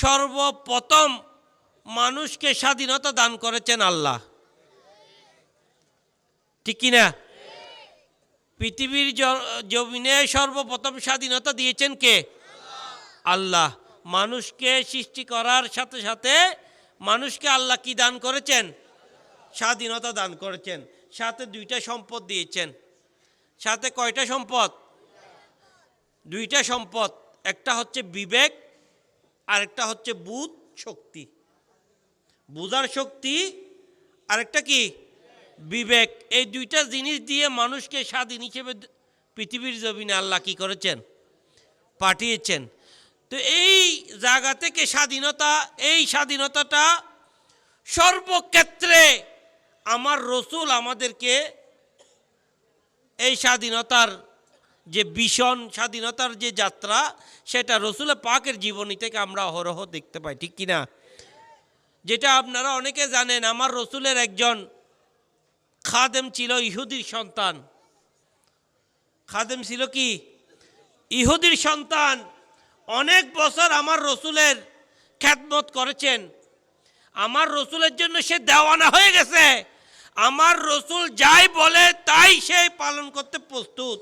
সর্বপ্রথম মানুষকে স্বাধীনতা দান করেছেন আল্লাহ। ঠিক কিনা পৃথিবীর জমিনে সর্বপ্রথম স্বাধীনতা দিয়েছেন কে? আল্লাহ। মানুষকে সৃষ্টি করার সাথে সাথে মানুষকে আল্লাহ কি দান করেছেন? স্বাধীনতা দান করেছেন। সাথে দুইটা সম্পদ দিয়েছেন। সাথে কয়টা সম্পদ? দুইটা সম্পদ। একটা হচ্ছে বিবেক আরেকটা হচ্ছে বুধ শক্তি। বুধার শক্তি আরেকটা কি? বিবেক। এই দুইটা জিনিস দিয়ে মানুষকে স্বাধীন হিসেবে পৃথিবীর জমিনে আল্লাহ কি করেছেন? পাঠিয়েছেন। তো এই জায়গা থেকে স্বাধীনতা, এই স্বাধীনতাটা সর্বক্ষেত্রে আমার রসুল আমাদেরকে এই স্বাধীনতার যে ভীষণ স্বাধীনতার যে যাত্রা, সেটা রসুলের পাকের জীবনী থেকে আমরা অহরহ দেখতে পাই, ঠিক কিনা? যেটা আপনারা অনেকে জানেন, আমার রসুলের একজন খাদেম ছিল ইহুদির সন্তান। খাদেম ছিল কি? ইহুদির সন্তান। অনেক বছর আমার রসুলের খ্যাতমত করেছেন। আমার রসুলের জন্য সে দেওয়ানা হয়ে গেছে। আমার রসুল যাই বলে, তাই সে পালন করতে প্রস্তুত।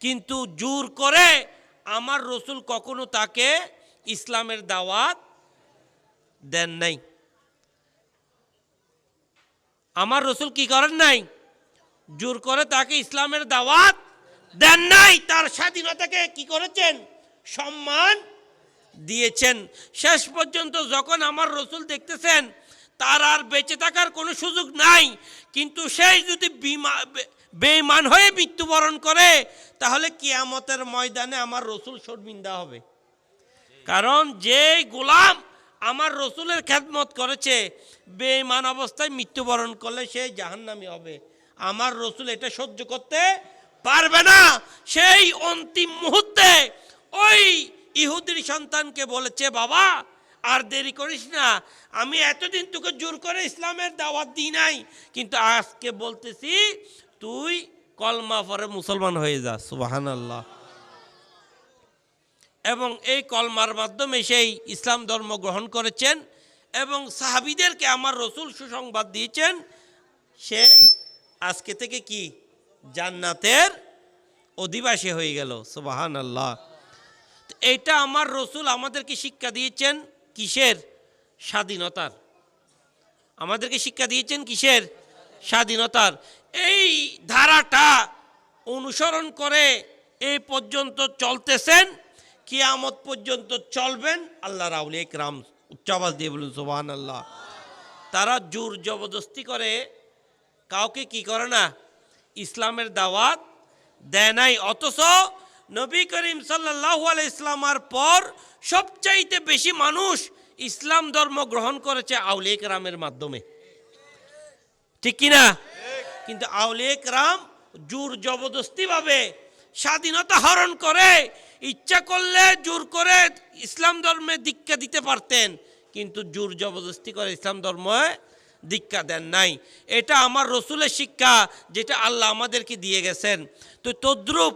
কিন্তু জোর করে আমার রসুল কখনো তাকে ইসলামের দাওয়াত দেন নাই। আমার রসুল কি করেন নাই? জোর করে তাকে ইসলামের দাওয়াত দেন নাই, তার স্বাধীনতাকে কি করেছেন? সম্মান দিয়েছেন। শেষ পর্যন্ত যখন আমার রসুল দেখতেছেন, তার আর বেঁচে থাকার কোনো সুযোগ নাই, কিন্তু সেই যদি বিমা- বেঈমান হয়ে মৃত্যুবরণ করে, তাহলে কিয়ামতের ময়দানে আমার রসুল শর্মিন্দা হবে। কারণ যে গোলাম আমার রসুলের খেদমত করেছে, বেঈমান অবস্থায় মৃত্যুবরণ করলে সে জাহান্নামি হবে। আমার রসুল এটা সহ্য করতে পারবে না। সেই অন্তিম মুহূর্তে ওই ইহুদির সন্তানকে বলেছে, বাবা, আর দেরি করিস না। আমি এতদিন তোকে জোর করে ইসলামের দাওয়াত দিই নাই, কিন্তু আজকে বলতেছি তুই কলমা পরে মুসলমান হয়ে যা সুবাহান আল্লাহ এবং এই কলমার মাধ্যমে সেই ইসলাম ধর্ম গ্রহণ করেছেন এবং সাহাবিদেরকে আমার রসুল সুসংবাদ দিয়েছেন, সে আজকে থেকে কি জান্নাতের অধিবাসী হয়ে গেল সুবাহান আল্লাহ এটা আমার রসুল আমাদেরকে শিক্ষা দিয়েছেন কিসের স্বাধীনতার? আমাদেরকে শিক্ষা দিয়েছেন কিসের স্বাধীনতার? এই ধারাটা অনুসরণ করে এই পর্যন্ত চলতেছেন, কিয়ামত পর্যন্ত চলবেন। আল্লাহ রাউল একরাম উচ্চাবাস দিয়ে বলুন সোবাহান আল্লাহ তারা জোর জবরদস্তি করে, কাউকে কি করে না? ইসলামের দাওয়াত দেয় নাই, অথচ নবী করিম সাল্লাহ ইসলামার পর সবচাইতে বেশি মানুষ ইসলাম ধর্ম গ্রহণ করেছে আউলিয়া রামের মাধ্যমে। ঠিক কিনা? কিন্তু আউলিয়া রাম জোর জবরদস্তিভাবে স্বাধীনতা হরণ করে, ইচ্ছা করলে জোর করে ইসলাম ধর্মে দীক্ষা দিতে পারতেন, কিন্তু জোর জবরদস্তি করে ইসলাম ধর্মে দীক্ষা দেন নাই। এটা আমার রসুলের শিক্ষা, যেটা আল্লাহ আমাদেরকে দিয়ে গেছেন। তো তদ্রুপ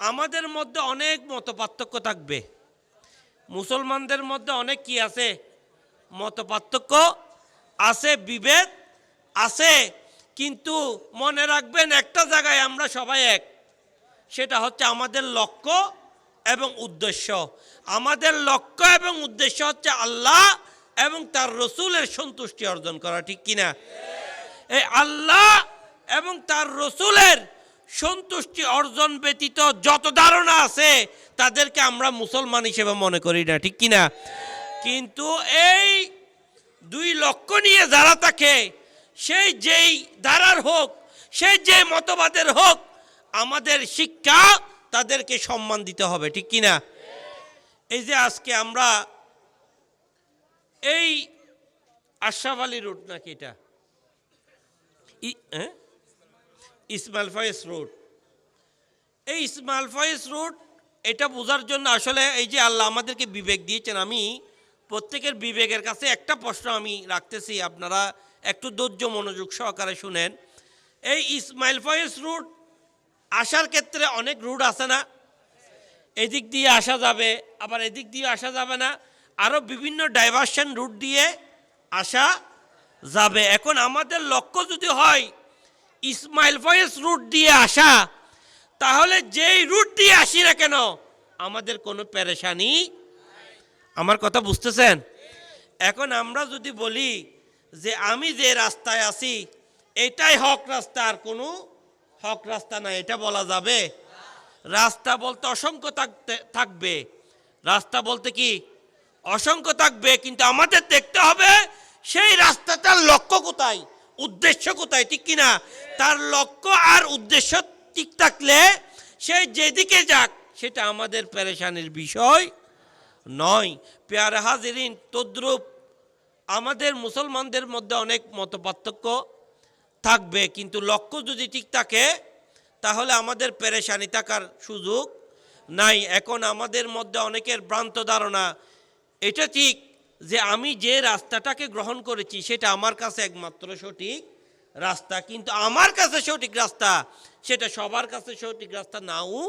আমাদের মধ্যে অনেক মত পার্থক্য থাকবে। মুসলমানদের মধ্যে অনেক কি আছে? মত পার্থক্য আছে, বিভেদ আছে কিন্তু মনে রাখবেন, একটা জায়গায় আমরা সবাই এক। সেটা হচ্ছে আমাদের লক্ষ্য এবং উদ্দেশ্য। আমাদের লক্ষ্য এবং উদ্দেশ্য হচ্ছে আল্লাহ এবং তার রসুলের সন্তুষ্টি অর্জন করা, ঠিক কিনা? এই আল্লাহ এবং তার রসুলের সন্তুষ্টি অর্জন ব্যতীত যত ধারণা আছে, তাদেরকে আমরা মুসলমান হিসেবে মনে করি না, ঠিক কিনা? কিন্তু এই দুই লক্ষ্য নিয়ে যারা থাকে সেই যেই ধারার হোক সেই যে মতবাদের হোক, আমাদের শিক্ষা তাদেরকে সম্মান দিতে হবে, ঠিক কিনা? এই যে আজকে আমরা এই আশরাফ রুট নাকি এটা? হ্যাঁ? ইসমাইল ফয়েজ রোড। এই ইসমাইল ফয়েজ রোড, এটা বোঝার জন্য আসলে এই যে আল্লাহ আমাদেরকে বিবেক দিয়েছেন, আমি প্রত্যেকের বিবেকের কাছে একটা প্রশ্ন আমি রাখতেছি, আপনারা একটু ধৈর্য মনোযোগ সহকারে শুনেন। এই ইসমাইল ফয়েজ রুট আসার ক্ষেত্রে অনেক রুট আছে না? এদিক দিয়ে আসা যাবে, আবার এদিক দিয়ে আসা যাবে না। আরও বিভিন্ন ডাইভারশন রুট দিয়ে আসা যাবে। এখন আমাদের লক্ষ্য যদি হয় ইসমাইল ফয়েজ রুট দিয়ে আসা, তাহলে যেই রুট দিয়ে আসি না কেন, আমাদের কোনো পেরেশানি আমার কথা বুঝতেছেন? এখন আমরা যদি বলি যে আমি যে রাস্তায় আছি, এটাই হক রাস্তা, আর কোনো হক রাস্তা না এটা বলা যাবে। রাস্তা বলতে অসংখ্য থাকতে, থাকবে। রাস্তা বলতে কি? অসংখ্য থাকবে, কিন্তু আমাদের দেখতে হবে সেই রাস্তাটার লক্ষ্য কোথায়, উদ্দেশ্য কোথায়, ঠিক কিনা? তার লক্ষ্য আর উদ্দেশ্য ঠিক থাকলে সে যেদিকে যাক, সেটা আমাদের পেরেশানির বিষয় নয়। পেয়ারে হাজিরিন, তদ্রুপ আমাদের মুসলমানদের মধ্যে অনেক মতপার্থক্য থাকবে, কিন্তু লক্ষ্য যদি ঠিক থাকে, তাহলে আমাদের পেরেশানি থাকার সুযোগ নাই। এখন আমাদের মধ্যে অনেকের ভ্রান্ত ধারণা, এটা ঠিক যে আমি যে রাস্তাটাকে গ্রহণ করেছি, সেটা আমার কাছে একমাত্র সঠিক রাস্তা, কিন্তু আমার কাছে সঠিক রাস্তা, সেটা সবার কাছে সঠিক রাস্তা নাও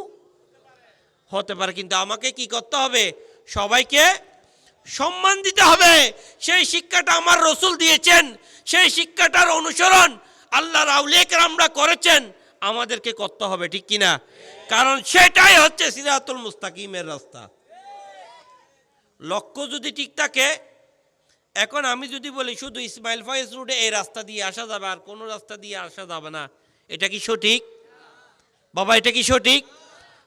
হতে পারে, কিন্তু আমাকে কি করতে হবে? সবাইকে সম্মান দিতে হবে। সেই শিক্ষাটা আমার রসুল দিয়েছেন। সেই শিক্ষাটার অনুসরণ আল্লাহ রাউলেক আমরা করেছেন। আমাদেরকে করতে হবে, ঠিক কিনা? কারণ সেটাই হচ্ছে সিরাতুল মুস্তাকিমের রাস্তা। লক্ষ্য যদি ঠিক থাকে, এখন আমি যদি বলি শুধু ইসমাইল ফয়েজ রুটে এই রাস্তা দিয়ে আসা যাবে, আর কোনো রাস্তা দিয়ে আসা যাবে না। এটা কি সঠিক? বাবা, এটা কি সঠিক?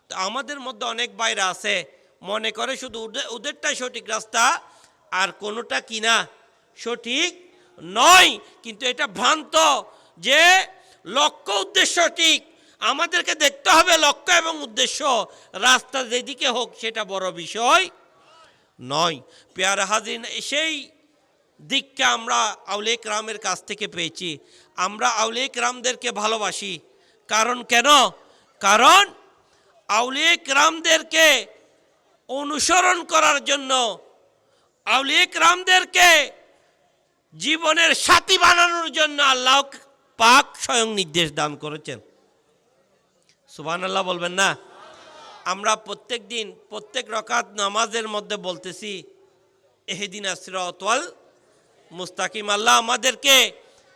তো আমাদের মধ্যে অনেক বাইরা আছে মনে করে শুধু ওদের- ওদেরটাই সঠিক রাস্তা, আর কোনোটা কিনা সঠিক নয়। কিন্তু এটা ভ্রান্ত যে লক্ষ্য, উদ্দেশ্য ঠিক আমাদেরকে দেখতে হবে লক্ষ্য এবং উদ্দেশ্য। রাস্তা যেদিকে হোক, সেটা বড় বিষয় নয়। পেয়ার হাজিন সেই দিকটা আমরা আউলেক রামের কাছ থেকে পেয়েছি। আমরা আউলেক রামদেরকে ভালোবাসি। কারণ কেন? কারণ আউলিক রামদেরকে অনুসরণ করার জন্য আউলিক রামদেরকে জীবনের সাথী বানানোর জন্য আল্লাহ পাক স্বয়ং নির্দেশ দান করেছেন। সুবান আল্লাহ বলবেন না? আমরা প্রত্যেক দিন, প্রত্যেক রকাত নামাজের মধ্যে বলতেছি, এহেদিন সিরাতওয়াল মুস্তাকিম। আল্লাহ আমাদেরকে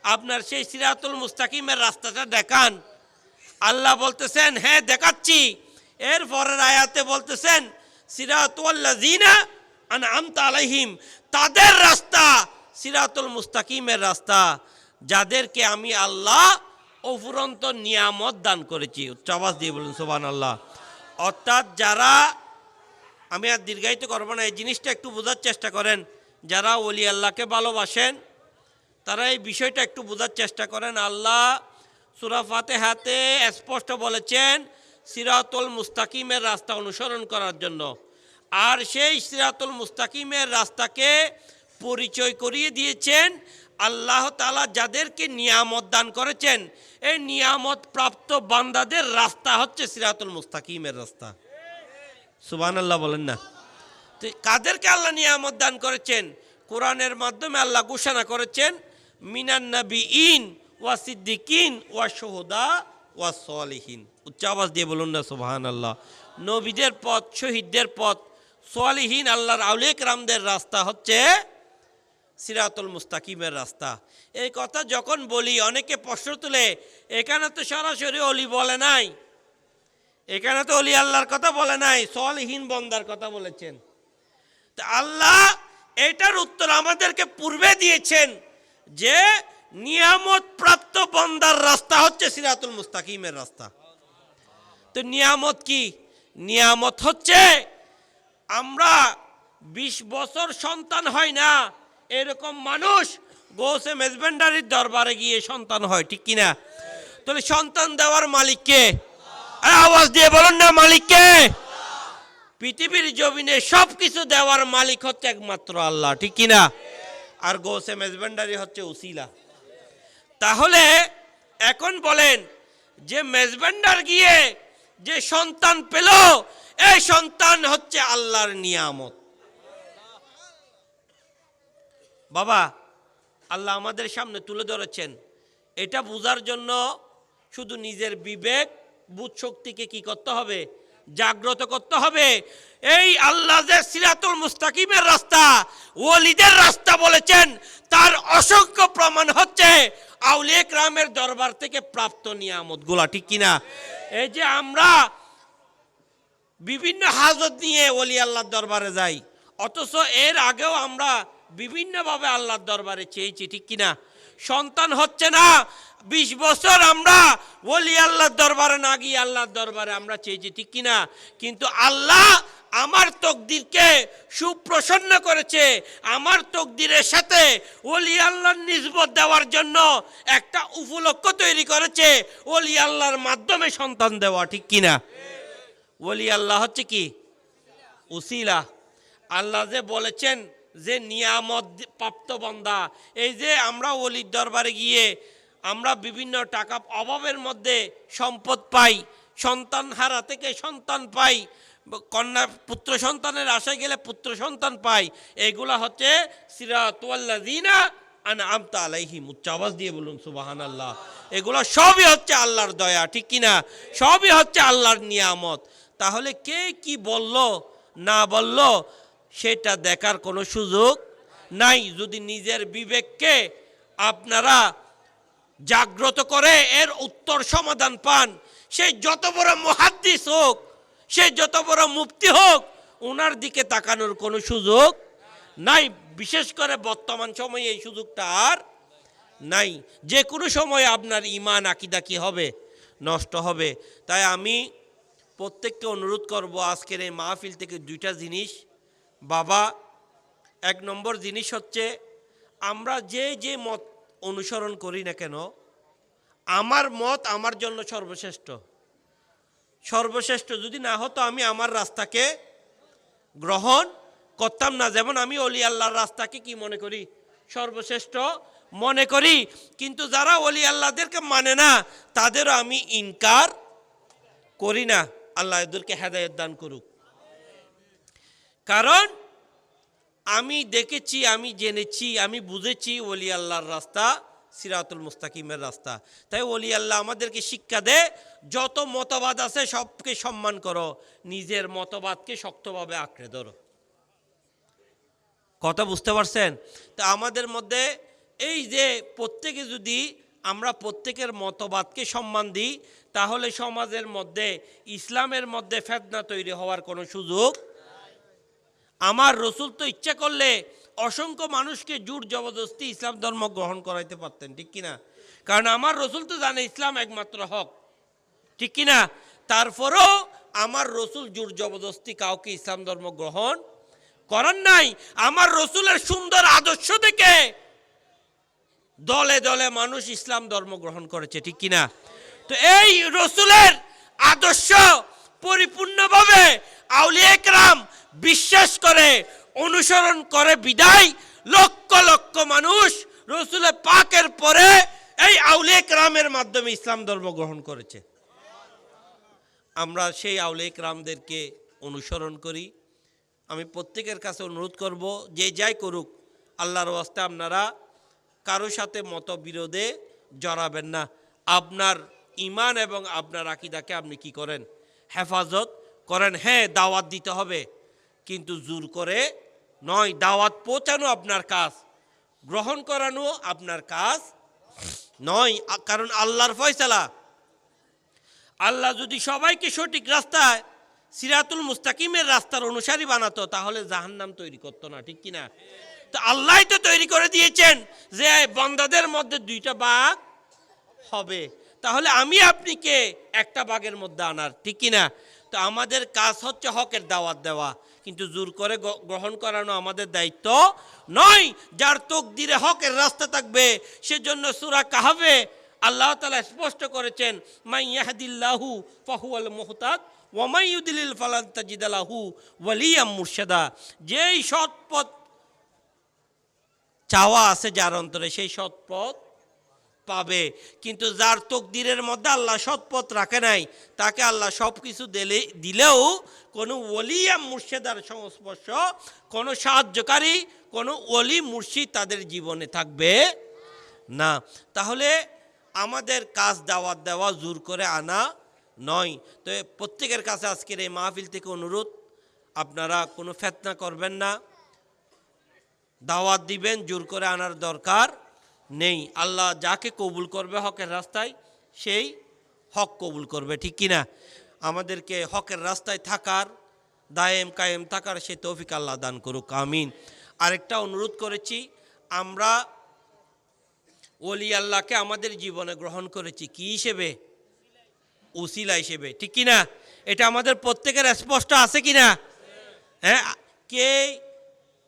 আপনার সেই সিরাতুল মুস্তাকিমের রাস্তাটা দেখান। আল্লাহ বলতেছেন হ্যাঁ দেখাচ্ছি। এর পরের আয়াতে বলতেছেন সিরাতুল্লাজিনা আন আলাইহিম। তাদের রাস্তা সিরাতুল মুস্তাকিমের রাস্তা, যাদেরকে আমি আল্লাহ অফুরন্ত নিয়ামত দান করেছি। উচ্চাবাস দিয়ে বলুন সোবান আল্লাহ অর্থাৎ যারা, আমি আর দীর্ঘায়িত করব না, এই জিনিসটা একটু বোঝার চেষ্টা করেন। যারা ওলি আল্লাহকে ভালোবাসেন, তারা এই বিষয়টা একটু বোঝার চেষ্টা করেন। আল্লাহ সুরা হাতে স্পষ্ট বলেছেন সিরাতুল মুস্তাকিমের রাস্তা অনুসরণ করার জন্য। আর সেই সিরাতুল মুস্তাকিমের রাস্তাকে পরিচয় করিয়ে দিয়েছেন আল্লাহ তালা যাদেরকে নিয়ামত দান করেছেন। এই নিয়ামত প্রাপ্ত বান্দাদের রাস্তা হচ্ছে সিরাতুল মুস্তাকিমের রাস্তা। সুবান আল্লাহ বলেন না। তো কাদেরকে আল্লাহ নিয়ামত দান করেছেন? কোরআনের মাধ্যমে আল্লাহ ঘোষণা করেছেন, মিনান ইন ওয়া সিদ্দিকিন ওয়া সোহদা ওয়া সলিহীন। উচ্চ আওয়াজ দিয়ে বলুন না সুবাহান আল্লাহ নবীদের পথ, শহীদদের পথ সোয়ালিহীন আল্লাহর আউলেক রামদের রাস্তা হচ্ছে সিরাতুল মুস্তাকিমের রাস্তা। এই কথা যখন বলি, অনেকে প্রশ্ন তুলে, এখানে তো সরাসরি অলি বলে নাই। এখানে তো অলি আল্লাহর কথা বলে নাই, সলহীন বন্দার কথা বলেছেন। তা আল্লাহ এটার উত্তর আমাদেরকে পূর্বে দিয়েছেন যে নিয়ামত প্রাপ্ত বন্দার রাস্তা হচ্ছে সিরাতুল মুস্তাকিমের রাস্তা। তো নিয়ামত কি? নিয়ামত হচ্ছে আমরা বিশ বছর সন্তান হয় না, এরকম মানুষ গোসে মেজবেন্ডারির দরবারে গিয়ে সন্তান হয়, ঠিক কিনা? তাহলে সন্তান দেওয়ার মালিককে আওয়াজ দিয়ে বলুন না মালিককে পৃথিবীর জমিনে সব কিছু দেওয়ার মালিক হচ্ছে একমাত্র আল্লাহ, ঠিক কিনা? আর গোসে মেজবেন্ডারি হচ্ছে উসিলা। তাহলে এখন বলেন যে মেজবেন্ডার গিয়ে যে সন্তান পেল, এই সন্তান হচ্ছে আল্লাহর নিয়ামত। বাবা, আল্লাহ আমাদের সামনে তুলে ধরেছেন। এটা বোঝার জন্য শুধু নিজের বিবেক, বুধ শক্তিকে কি করতে হবে? জাগ্রত করতে হবে। এই আল্লাহ যে সিরাতুল মুস্তাকিমের রাস্তা, ওলিদের রাস্তা বলেছেন, তার অসংখ্য প্রমাণ হচ্ছে আউলিয়া গ্রামের দরবার থেকে প্রাপ্ত নিয়ামতগুলা ঠিক কিনা? এই যে আমরা বিভিন্ন হাজত নিয়ে ওলি আল্লাহর দরবারে যাই, অথচ এর আগেও আমরা বিভিন্নভাবে আল্লাহর দরবারে চেয়েছি, ঠিক কিনা? সন্তান হচ্ছে না। বিশ বছর আমরা ওলি আল্লাহর দরবারে না গিয়ে আল্লাহর দরবারে আমরা চেয়েছি, ঠিক কিনা? কিন্তু আল্লাহ আমার তকদিরকে সুপ্রসন্ন করেছে। আমার তকদিরের সাথে ওলি আল্লাহর নিজবত দেওয়ার জন্য একটা উপলক্ষ তৈরি করেছে। ওলি আল্লাহর মাধ্যমে সন্তান দেওয়া, ঠিক কিনা? ওলি আল্লাহ হচ্ছে কি? উসিলা। আল্লাহ যে বলেছেন যে নিয়ামত প্রাপ্ত বন্দা, এই যে আমরা অলির দরবারে গিয়ে আমরা বিভিন্ন টাকা অভাবের মধ্যে সম্পদ পাই, সন্তান হারা থেকে সন্তান পাই, কন্যা, পুত্র সন্তানের আশায় গেলে পুত্র সন্তান পাই, এগুলা হচ্ছে সিরাতুয়াল্লাযিনা আনা আমতা আলাইহিম। উচ্চ আওয়াজ দিয়ে বলুন সুবাহান আল্লাহ এগুলো সবই হচ্ছে আল্লাহর দয়া, ঠিক কিনা সবই হচ্ছে আল্লাহর নিয়ামত। তাহলে কে কি বলল, না বলল? সেটা দেখার কোনো সুযোগ নাই। যদি নিজের বিবেককে আপনারা জাগ্রত করে এর উত্তর সমাধান পান, সে যত বড় মহাদ্দিস হোক, সে যত বড় মুক্তি হোক ওনার দিকে তাকানোর কোনো সুযোগ নাই। বিশেষ করে বর্তমান সময়ে এই সুযোগটা আর নাই। যে কোনো সময় আপনার ইমান, আকিদা কি হবে? নষ্ট হবে। তাই আমি প্রত্যেককে অনুরোধ করব আজকের এই মাহফিল থেকে দুইটা জিনিস বাবা, এক নম্বর জিনিস হচ্ছে, আমরা যে যে মত অনুসরণ করি না কেন, আমার মত আমার জন্য সর্বশ্রেষ্ঠ। সর্বশ্রেষ্ঠ যদি না হতো আমি আমার রাস্তাকে গ্রহণ করতাম না। যেমন আমি অলি আল্লাহর রাস্তাকে কি মনে করি? সর্বশ্রেষ্ঠ মনে করি। কিন্তু যারা অলি আল্লাহদেরকে মানে না, তাদেরও আমি ইনকার করি না। আল্লাহ এদেরকে হেদায়ত দান করুক। কারণ আমি দেখেছি, আমি জেনেছি, আমি বুঝেছি ওলি আল্লাহর রাস্তা, সিরাতুল মুস্তাকিমের রাস্তা। তাই ওলি আল্লাহ আমাদেরকে শিক্ষা দেয় যত মতবাদ আছে সবকে সম্মান করো, নিজের মতবাদকে শক্তভাবে আঁকড়ে ধরো। কথা বুঝতে পারছেন? তা আমাদের মধ্যে এই যে প্রত্যেকে যদি আমরা প্রত্যেকের মতবাদকে সম্মান দিই, তাহলে সমাজের মধ্যে, ইসলামের মধ্যে ফেদনা তৈরি হওয়ার কোনো সুযোগ আমার রসুল তো ইচ্ছা করলে অসংখ্য মানুষকে জোর জবরদস্তি ইসলাম ধর্ম গ্রহণ করাইতে পারতেন, ঠিক কিনা? কারণ আমার রসুল তো জানে ইসলাম একমাত্র হক, ঠিক কিনা? তারপরও আমার রসুল জোর জবরদস্তি কাউকে ইসলাম ধর্ম গ্রহণ করার নাই। আমার রসুলের সুন্দর আদর্শ থেকে দলে দলে মানুষ ইসলাম ধর্ম গ্রহণ করেছে, ঠিক কিনা? তো এই রসুলের আদর্শ পরিপূর্ণভাবে আউলিয়া একরাম বিশ্বাস করে, অনুসরণ করে বিদায়। লক্ষ লক্ষ মানুষ রসুলের পাকের পরে এই আউলিয়া একরামের মাধ্যমে ইসলাম ধর্ম গ্রহণ করেছে। আমরা সেই আউলিয়া একরামদেরকে অনুসরণ করি। আমি প্রত্যেকের কাছে অনুরোধ করব, যে যাই করুক, আল্লাহর ওয়াস্তে আপনারা কারও সাথে মতবিরোধে জড়াবেন না। আপনার ইমান এবং আপনার আকিদাকে আপনি কি করেন? হেফাজত করেন হ্যাঁ দাওয়াত দিতে হবে। কিন্তু জোর করে নয়, দাওয়াত পৌঁছানো আপনার কাজ, গ্রহণ করানো আপনার কাজ নয়। কারণ আল্লাহর ফয়সালা। আল্লাহ যদি সবাইকে সঠিক রাস্তায় সিরাতুল মুস্তাকিমের রাস্তার অনুসারী বানাতো, তাহলে জাহান্নাম তৈরি করতো না, ঠিক কিনা? তো আল্লাহ তো তৈরি করে দিয়েছেন যে বন্দাদের মধ্যে দুইটা বাঘ হবে। তাহলে আমি আপনি কে? একটা বাঘের মধ্যে আনার, ঠিক কিনা? তো আমাদের কাজ হচ্ছে হকের দাওয়াত দেওয়া। কিন্তু জোর করে গ্রহণ করানো আমাদের দায়িত্ব নয়। যার তোক তকদিরে হকের রাস্তা থাকবে, সেজন্য সুরা কাহাবে আল্লাহ তালা স্পষ্ট করেছেন মাই ইয়াহদিল্লাহু ফাহুয়াল মুহতাদ ওয়ামাই ইউদিলিল ফালান তাজিদালাহু ওয়ালিয়াম মুর্শেদা। যেই সৎপথ চাওয়া আছে যার অন্তরে, সেই সৎ পথ পাবে। কিন্তু যার তকদিরের মধ্যে আল্লাহ সৎপথ রাখে নাই, তাকে আল্লাহ সব কিছু দিলে, দিলেও কোনো ওলিয়া মুর্শেদার সংস্পর্শ, কোনো সাহায্যকারী, কোনো ওলি মুর্শিদ তাদের জীবনে থাকবে না। তাহলে আমাদের কাজ দাওয়াত দেওয়া, জোর করে আনা নয়। তো প্রত্যেকের কাছে আজকের এই মাহফিল থেকে অনুরোধ, আপনারা কোনো ফেতনা করবেন না। দাওয়াত দিবেন, জোর করে আনার দরকার নেই। আল্লাহ যাকে কবুল করবে হকের রাস্তায়, সেই হক কবুল করবে, ঠিক কিনা? আমাদেরকে হকের রাস্তায় থাকার, দায়েম কায়েম থাকার সে তৌফিক আল্লাহ দান করুক, আমিন। আরেকটা অনুরোধ করেছি, আমরা ওলি আল্লাহকে আমাদের জীবনে গ্রহণ করেছি কি হিসেবে? উসিলা হিসেবে, ঠিক কিনা? এটা আমাদের প্রত্যেকের স্পষ্ট আছে কিনা? হ্যাঁ কে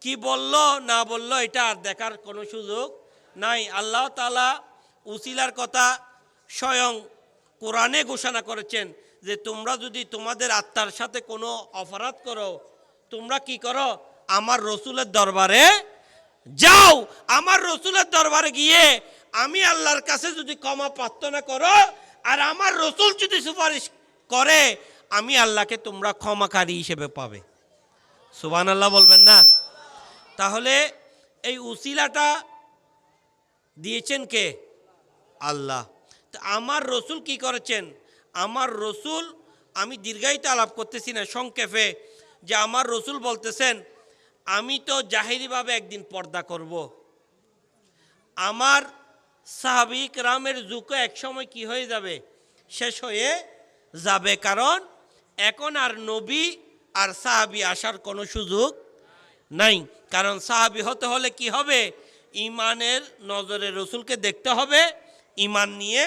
কি বলল, না বলল, এটা আর দেখার কোনো সুযোগ নাই, আল্লাহ তালা উসিলার কথা স্বয়ং কোরআনে ঘোষণা করেছেন যে তোমরা যদি তোমাদের আত্মার সাথে কোনো অপরাধ করো, তোমরা কি করো? আমার রসুলের দরবারে যাও। আমার রসুলের দরবারে গিয়ে আমি আল্লাহর কাছে যদি ক্ষমা প্রার্থনা করো, আর আমার রসুল যদি সুপারিশ করে, আমি আল্লাহকে তোমরা ক্ষমাকারী হিসেবে পাবে। সুবান আল্লাহ বলবেন না? তাহলে এই উসিলাটা দিয়েছেন কে? আল্লাহ। তা আমার রসুল কি করেছেন? আমার রসুল আমি দীর্ঘায়িত আলাপ করতেছি না সংক্ষেপে যে আমার রসুল বলতেছেন আমি তো জাহিরিভাবে একদিন পর্দা করব। আমার সাহাবিক রামের যুগে একসময় কি হয়ে যাবে? শেষ হয়ে যাবে কারণ এখন আর নবী আর সাহাবি আসার কোনো সুযোগ নাই। কারণ সাহাবি হতে হলে কি হবে? ইমানের নজরে রসুলকে দেখতে হবে, ইমান নিয়ে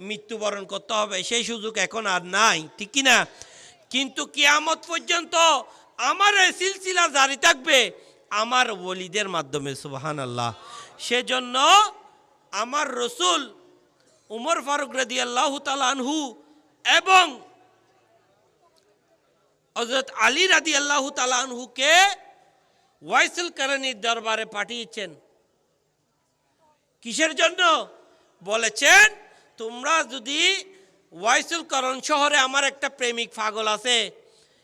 মৃত্যুবরণ করতে হবে, সেই সুযোগ এখন আর নাই, ঠিক কি না? কিন্তু কিয়ামত পর্যন্ত আমার এই সিলসিলা জারি থাকবে আমার ওলিদের মাধ্যমে সুবাহান আল্লাহ সেজন্য আমার রসুল উমর ফারুক রদি আল্লাহ আনহু এবং হজরত আলী রাদি আল্লাহ আনহুকে ওয়াইসুল করণীর দরবারে পাঠিয়েছেন। কিসের জন্য? বলেছেন, তোমরা যদি ওয়াইসুল করণ শহরে আমার একটা প্রেমিক পাগল আছে,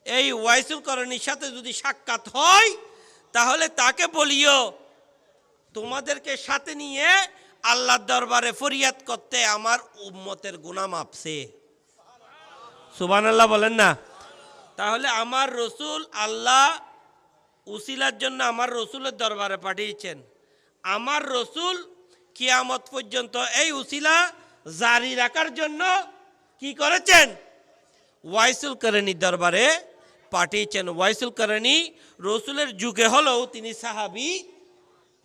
এই ওয়াইসুল করণীর সাথে যদি সাক্ষাৎ হয়, তাহলে তাকে বলিও, তোমাদেরকে সাথে নিয়ে আল্লাহর দরবারে ফরিয়াদ করতে আমার উম্মতের গুণা মাপছে। সুবান আল্লাহ বলেন না। তাহলে আমার রসুল আল্লাহ উসিলার জন্য আমার রসুলের দরবারে পাঠিয়েছেন। আমার রসুল কিয়ামত পর্যন্ত এই উসিলা জারি রাখার জন্য কি করেছেন? ওয়াইসুল করণীর দরবারে পাঠিয়েছেন। ওয়াইসুল করণী রসুলের যুগে হলেও তিনি সাহাবি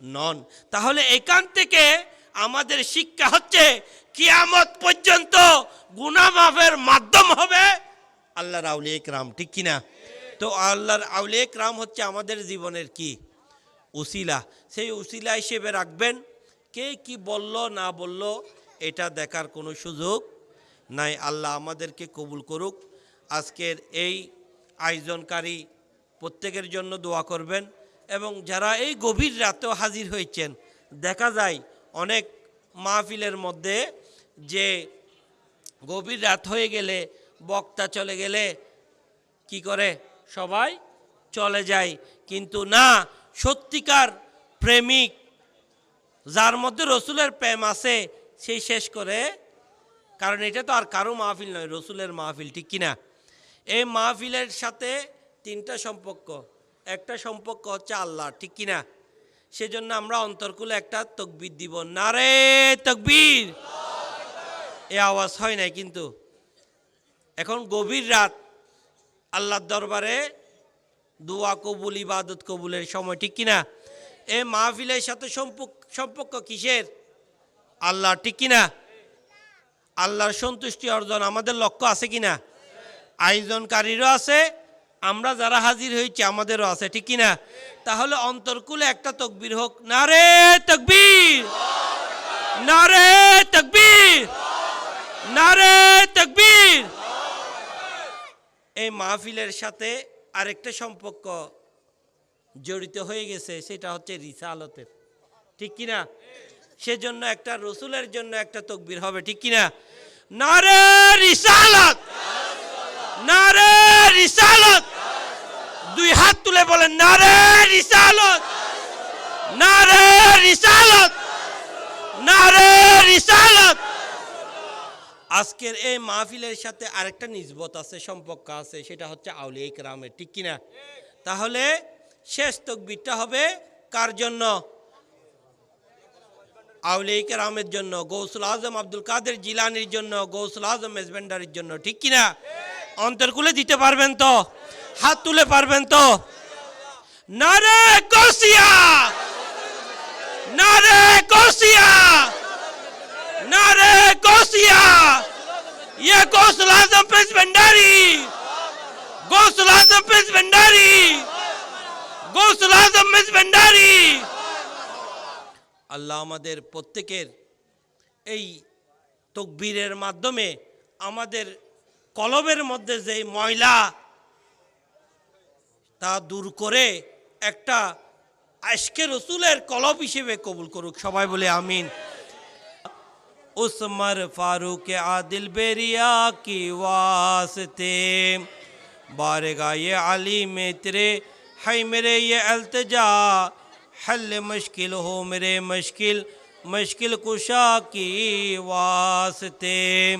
নন। তাহলে এখান থেকে আমাদের শিক্ষা হচ্ছে কিয়ামত পর্যন্ত গুনামাফের মাধ্যম হবে আল্লাহর আউলিয়া একরাম ঠিক কিনা তো আল্লাহর আউলিয়া একরাম হচ্ছে আমাদের জীবনের কি? উসিলা। সেই উসিলা হিসেবে রাখবেন। কে কি বলল, না বলল, এটা দেখার কোনো সুযোগ নাই। আল্লাহ আমাদেরকে কবুল করুক। আজকের এই আয়োজনকারী প্রত্যেকের জন্য দোয়া করবেন এবং যারা এই গভীর রাতেও হাজির হয়েছেন, দেখা যায় অনেক মাহফিলের মধ্যে যে গভীর রাত হয়ে গেলে বক্তা চলে গেলে কি করে? সবাই চলে যায়। কিন্তু না, সত্যিকার প্রেমিক যার মধ্যে রসুলের প্রেম আছে, সেই শেষ করে, কারণ এটা তো আর কারও মাহফিল নয়, রসুলের মাহফিল, ঠিক কিনা? এই মাহফিলের সাথে তিনটা সম্পর্ক। একটা সম্পর্ক হচ্ছে আল্লাহ, ঠিক কিনা? সেজন্য আমরা অন্তর্কুলে একটা তকবির দিব। নারে তকবির! এ আওয়াজ হয় নাই কিন্তু। এখন গভীর রাত, আল্লাহর দরবারে দোয়া কবুল, ইবাদত কবুলের সময়, ঠিক কিনা? এ মাহফিলের সাথে সম্পর্ক কিসের? আল্লাহ ঠিক কিনা? আল্লাহর সন্তুষ্টি অর্জন আমাদের লক্ষ্য আছে কিনা? আয়োজনকারীরও আছে, আমরা যারা হাজির হয়েছি আমাদেরও আছে, ঠিক কিনা? তাহলে অন্তর্কুলে একটা তকবির হোক। নারে তকবীর! নারে তকবীর! নারে তকবীর! এই মাহফিলের সাথে আরেকটা সম্পর্ক জড়িত হয়ে গেছে, সেটা হচ্ছে রিসালতের। ঠিক কিনা? সেজন্য একটা রসুলের জন্য একটা তকবির হবে, ঠিক কিনা? নারে রিসালত! নারে রিসালত! দুই হাত তুলে বলেন, নারে রিসালত! নারে রিসালত! নারে রিসালত! আজকের এই মাহফিলের সাথে আরেকটা নিজবত আছে, সম্পর্ক আছে, সেটা হচ্ছে আউলিয়া ইকরামের, ঠিক কিনা? তাহলে শেষ তকবিরটা হবে কার জন্য? আউলিক রামের জন্য, গৌসুল আজম আব্দুল কাদের জিলানির জন্য, গৌসুল আজম মেজবেন্ডারির জন্য, ঠিক কিনা? অন্তর্কুলে দিতে পারবেন তো? হাত তুলে পারবেন তো? নারে কোসিয়া! নারে কসিয়া! পারি আল্লাহ আমাদের প্রত্যেকের এই তকবীরের মাধ্যমে আমাদের কলবের মধ্যে যে ময়লা, তা দূর করে একটা আজকে রসুলের কলব হিসেবে কবুল করুক। সবাই বলে আমিন। উসমর فاروق আদিল বেরিয়া কি ওয়াসতে বারে গায়ে আলী মেত্রে, হাই মেরে ইয়ে আলতেজা حل مشکل ہو میرے مشکل مشکل کشا کی واسطے۔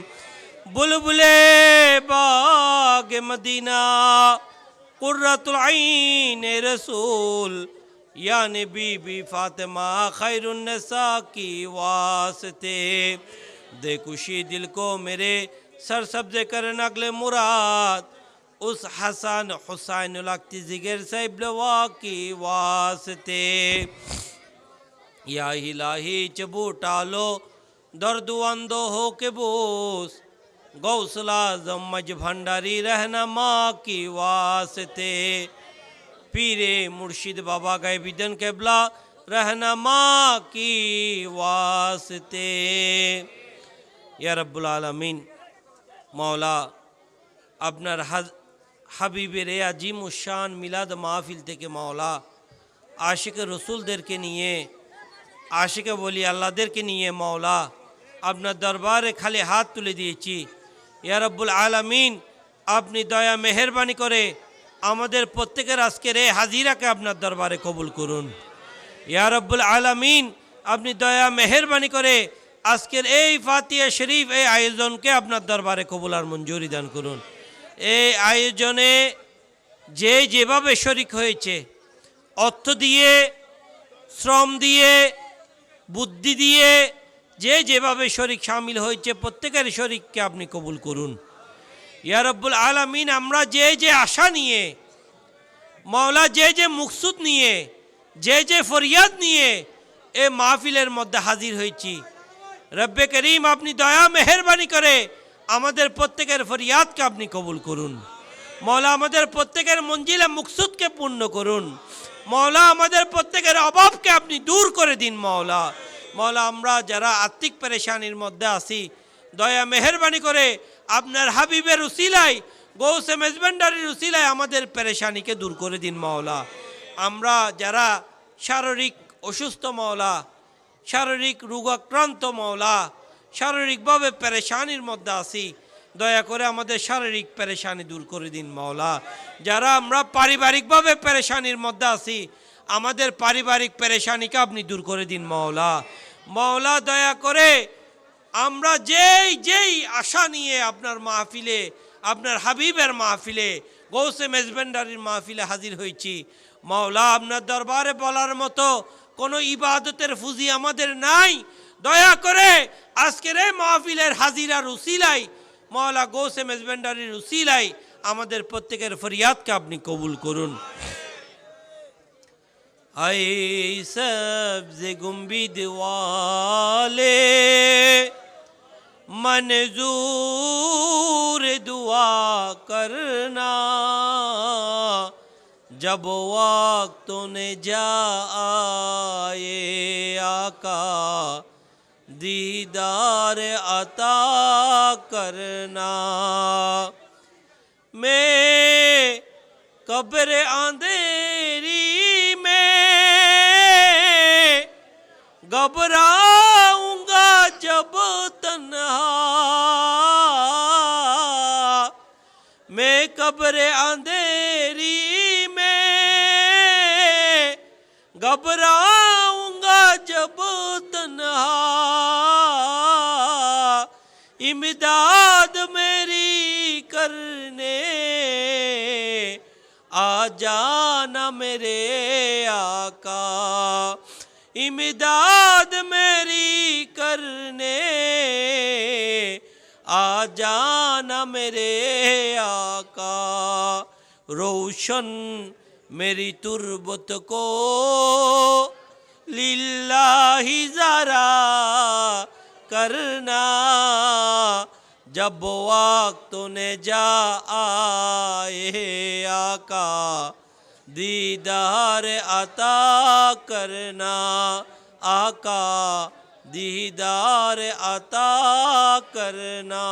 بلبلے باغ مدینہ، قرۃ العین رسول۔ یعنی بی بی فاطمہ خیر النساء کی واسطے۔ دے کشی دل کو میرے سر سبز کرن اگل مراد۔ اس حسن حسین الاکتی ذکر سے بلوا کی واسطے۔ یا الہی چبو ٹالو دردو اندو ہو کے بوس۔ غوثل اعظم مج بھنڈاری ماں کی واسطے۔ پیرے مرشد بابا گئے بیدن کے بلا رہنا ماں کی واسطے۔ یا رب العالمین، مولا اپنا حض হাবিবের এ আজিম উশান মিলাদ মাহফিল থেকে মাওলা, আশিক রসুলদেরকে নিয়ে, আশিকে বলি আল্লাহদেরকে নিয়ে মাওলা, আপনার দরবারে খালি হাত তুলে দিয়েছি। ইয়া রব্বুল আলামিন, আপনি দয়া মেহরবানি করে আমাদের প্রত্যেকের আজকের এই হাজিরাকে আপনার দরবারে কবুল করুন। ইয়া রব্বুল আলামিন, আপনি দয়া মেহরবানি করে আজকের এই ফাতিয়া শরীফ এই আয়োজনকে আপনার দরবারে কবুল আর মঞ্জুরি দান করুন। এই আয়োজনে যে যেভাবে শরিক হয়েছে, অর্থ দিয়ে, শ্রম দিয়ে, বুদ্ধি দিয়ে যে যেভাবে শরিক সামিল হয়েছে, প্রত্যেকের শরিককে আপনি কবুল করুন। ইয়া রব্বুল আলামিন, আমরা যে যে আশা নিয়ে, মাওলা যে যে মুকসুদ নিয়ে, যে যে ফরিয়াদ নিয়ে এ মাহফিলের মধ্যে হাজির হয়েছি। রব্বে করিম, আপনি দয়া, মেহরবানি করে আমাদের প্রত্যেকের ফরিয়াদকে আপনি কবুল করুন। মৌলা আমাদের প্রত্যেকের মঞ্জিলা মুকসুদকে পূর্ণ করুন। মৌলা আমাদের প্রত্যেকের অভাবকে আপনি দূর করে দিন মৌলা মৌলা আমরা যারা আর্থিক পেরেশানির মধ্যে আছি, দয়া, মেহরবানি করে আপনার হাবিবের উসিলায়, গৌসে মেজবেন্ডারির উসিলায় আমাদের পেরেশানিকে দূর করে দিন, মাওলা। আমরা যারা শারীরিক অসুস্থ, মাওলা, শারীরিক রোগাক্রান্ত, মাওলা শারীরিকভাবে পেরেশানির মধ্যে আছি। দয়া করে আমাদের শারীরিক পেরেশানি দূর করে দিন, মাওলা। যারা আমরা পারিবারিকভাবে পেরেশানির মধ্যে আছি, আমাদের পারিবারিক পেরেশানিকে আপনি দূর করে দিন, মাওলা। মাওলা, দয়া করে আমরা যেই যেই আশা নিয়ে আপনার মাহফিলে, আপনার হাবিবের মাহফিলে, গৌসে মেজবেন্ডারির মাহফিলে হাজির হয়েছি, মাওলা, আপনার দরবারে বলার মতো কোনো ইবাদতের ফুজি আমাদের নাই। দয়া করে আজকের এই মাহফিলের হাজিরার উসিলাই মওলা গৌসে মেজবেন্ডারির উসিলাই আমাদের প্রত্যেকের ফরিয়াদকে আপনি কবুল করুন। আই সবজ গুম্বিদ ওয়ালে منظور دعا کرنا جب وقت نے جا آئے আকা दीदार अता करना मैं कब्र अंधेरी में घबराऊंगा जब तन्हा मैं कब्र अंधेरी में घबराऊंगा जब तन्हा تیری کرنے آ جانا میرے آقا۔ امداد میری کرنے آ جانا میرے آقا۔ روشن میری تربت کو للہ ذرا کرنا۔ जब वक्त ने जा आए आका दीदार अता करना आका दीदार अता करना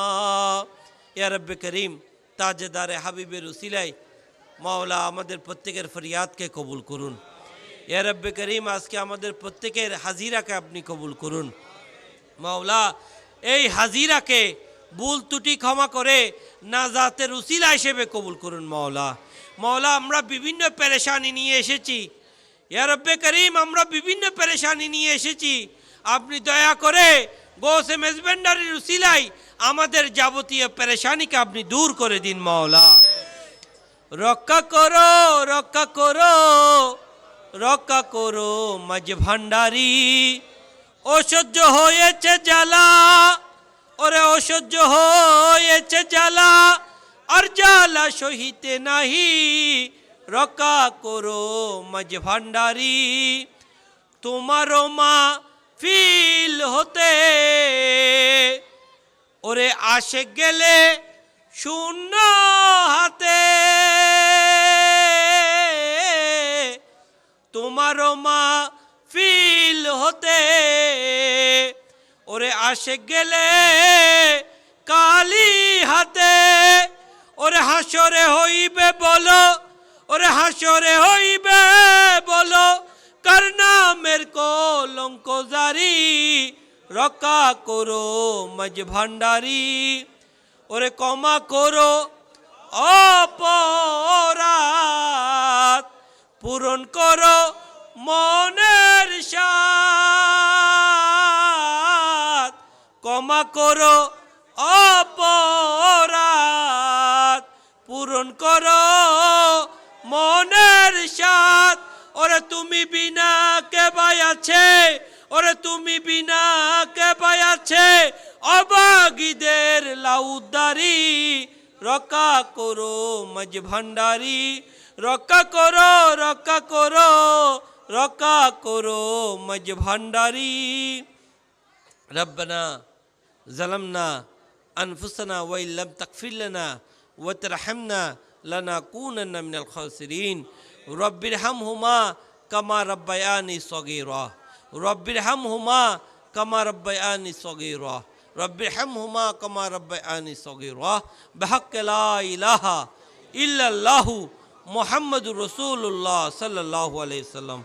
ইয়া রব্বে করিম তাজদারে হাবিবের উসিলাই মাওলা আমাদের প্রত্যেকের ফরিয়াদকে কবুল করুন ইয়া রব্বে করিম আজকে আমাদের প্রত্যেকের হাজিরাকে আপনি কবুল করুন মাওলা এই হাজিরাকে ভুল ত্রুটি ক্ষমা করে নাজাতের উসিলা হিসেবে কবুল করুন, মাওলা। মাওলা, আমরা বিভিন্ন পেরেশানি নিয়ে এসেছি। ইয়া রব্বে করিম, আমরা বিভিন্ন পেরেশানি নিয়ে এসেছি। আপনি দয়া করে গোসে মেজবেন্ডারির উসিলাই আমাদের যাবতীয় পেরেশানিকে আপনি দূর করে দিন, মাওলা। রক্ষা করো রক্ষা করো রক্ষা করো মাঝ ভান্ডারি অসহ্য হয়েছে জ্বালা। ওরে অসহ্য হয়েছে জ্বালা, আর জ্বালা সহিতে নাহি। রকা করো মাঝ ভান্ডারি তোমারও মা ফিল হতে। ওরে আসে গেলে শূন্য হাতে। তোমারও মা ফিল হতে। ওরে আসে গেলে কালি হাতে। ওরে হাসরে হইবে বলো, ওরে হাসরে হইবে বলো, কার নামের কলঙ্ক জারি? রক্ষা করো মজ ভান্ডারি ওরে কমা করো অপরাধ, পূরণ করো মনের সাথ ক্ষমা করো, অপরাধ পূরণ করো, মনের সাত ওরে তুমি বিনা কে আছে? ওরে তুমি বিনা কে আছে? অবাগিদের লাউদ্দারি রকা করো মজ ভান্ডারি রকা করো রকা করো রকা করো মজ ভান্ডারি রব্বনা ظلمنا أنفسنا وإن لم تغفر لنا وترحمنا لنكونن من الخاسرين. رب ارحمهما كما ربياني صغيرا. رب ارحمهما كما ربياني صغيرا. رب ارحمهما كما ربياني صغيرا. بحق لا إله إلا الله محمد رسول الله صلى الله عليه وسلم.